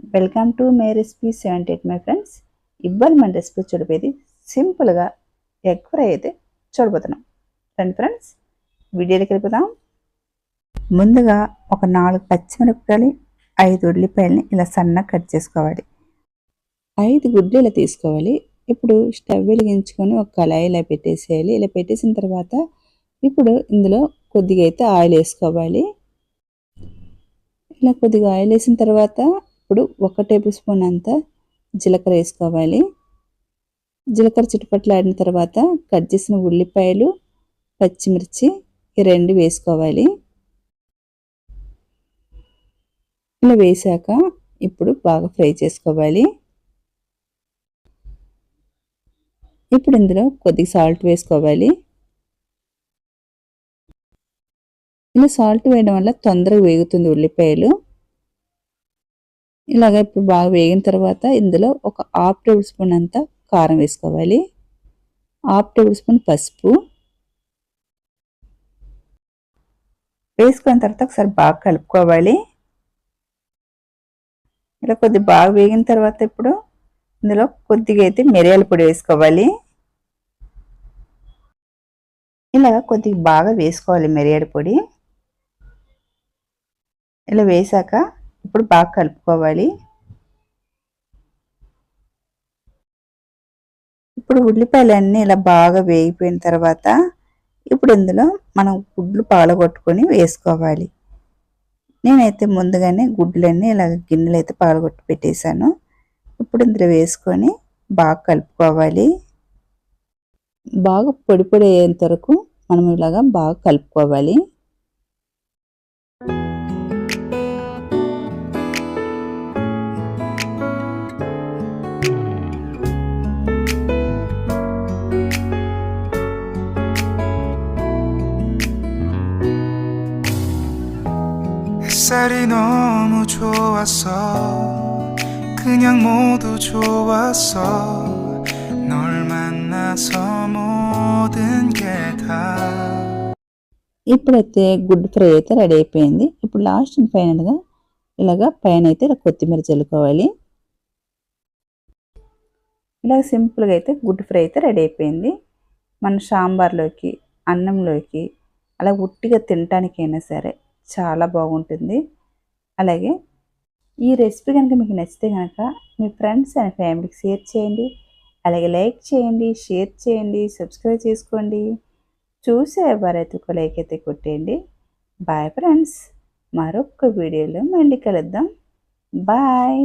Welcome to my recipe seventy eight my friends ఇవ్వాలి మన recipe చూడబోయేది సింపుల్గా ఎగ్ ఫ్రై అయితే చూడబోతున్నాం. రండి ఫ్రెండ్స్ వీడియోలోకి వెళ్ళిపోదాం. ముందుగా ఒక నాలుగు పచ్చిమిరపకాయలు ఐదు ఉల్లిపాయలని ఇలా సన్నగా కట్ చేసుకోవాలి. ఐదు గుడ్లు ఇలా తీసుకోవాలి. ఇప్పుడు స్టవ్ వెలిగించుకొని ఒక కళాయి ఇలా పెట్టేసేయాలి. ఇలా పెట్టేసిన తర్వాత ఇప్పుడు ఇందులో కొద్దిగా అయితే ఆయిల్ వేసుకోవాలి. ఇలా కొద్దిగా ఆయిల్ వేసిన తర్వాత ఇప్పుడు ఒక టేబుల్ స్పూన్ అంతా జీలకర్ర వేసుకోవాలి. జీలకర్ర చుట్టుపట్లు ఆడిన తర్వాత కట్ చేసిన ఉల్లిపాయలు పచ్చిమిర్చి ఈ రెండు వేసుకోవాలి. ఇలా వేసాక ఇప్పుడు బాగా ఫ్రై చేసుకోవాలి. ఇప్పుడు ఇందులో కొద్దిగా సాల్ట్ వేసుకోవాలి. ఇలా సాల్ట్ వేయడం వల్ల తొందరగా వేగుతుంది ఉల్లిపాయలు. ఇలాగ ఇప్పుడు బాగా వేగిన తర్వాత ఇందులో ఒక హాఫ్ టేబుల్ స్పూన్ అంతా కారం వేసుకోవాలి. హాఫ్ టేబుల్ స్పూన్ పసుపు. వేసుకున్న తర్వాత ఒకసారి బాగా కలుపుకోవాలి. ఇలా కొద్దిగా బాగా వేగిన తర్వాత ఇప్పుడు ఇందులో కొద్దిగా అయితే మిరియాల పొడి వేసుకోవాలి. ఇలా కొద్దిగా బాగా వేసుకోవాలి మిరియాల పొడి. ఇలా వేసాక ఇప్పుడు బాగా కలుపుకోవాలి. ఇప్పుడు ఉల్లిపాయలన్నీ ఇలా బాగా వేగిపోయిన తర్వాత ఇప్పుడు ఇందులో మనం గుడ్లు పగలగొట్టుకొని వేసుకోవాలి. నేనైతే ముందుగానే గుడ్లన్నీ ఇలా గిన్నెలు అయితే పగలగొట్టి పెట్టేశాను. ఇప్పుడు ఇందులో వేసుకొని బాగా కలుపుకోవాలి. బాగా పొడి పొడి అయ్యేంత వరకు మనం ఇలాగా బాగా కలుపుకోవాలి. 햇살이 너무 좋았어 그냥 모두 좋았어 널 만나서 모든 게다 ఇప్పుడైతే గుడ్ ఫ్రై అయితే రెడీ అయిపోయింది ఇప్పుడు లాస్ట్ అండ్ ఫైనల్గా ఇలాగా పైన అయితే ఇలా కొత్తిమీర చల్లుకోవాలి ఇలా సింపుల్గా అయితే గుడ్ ఫ్రై అయితే రెడీ అయిపోయింది మన సాంబార్లోకి అన్నంలోకి అలా ఉట్టిగా తినటానికైనా సరే చాలా బాగుంటుంది. అలాగే ఈ రెసిపీ కనుక మీకు నచ్చితే కనుక మీ ఫ్రెండ్స్ అండ్ ఫ్యామిలీకి షేర్ చేయండి. అలాగే లైక్ చేయండి షేర్ చేయండి సబ్స్క్రైబ్ చేసుకోండి. చూసే ఎవరైతే ఒక లైక్ అయితే కొట్టేయండి. Bye friends. మరొక వీడియోలో మళ్ళీ కలుద్దాం. బాయ్.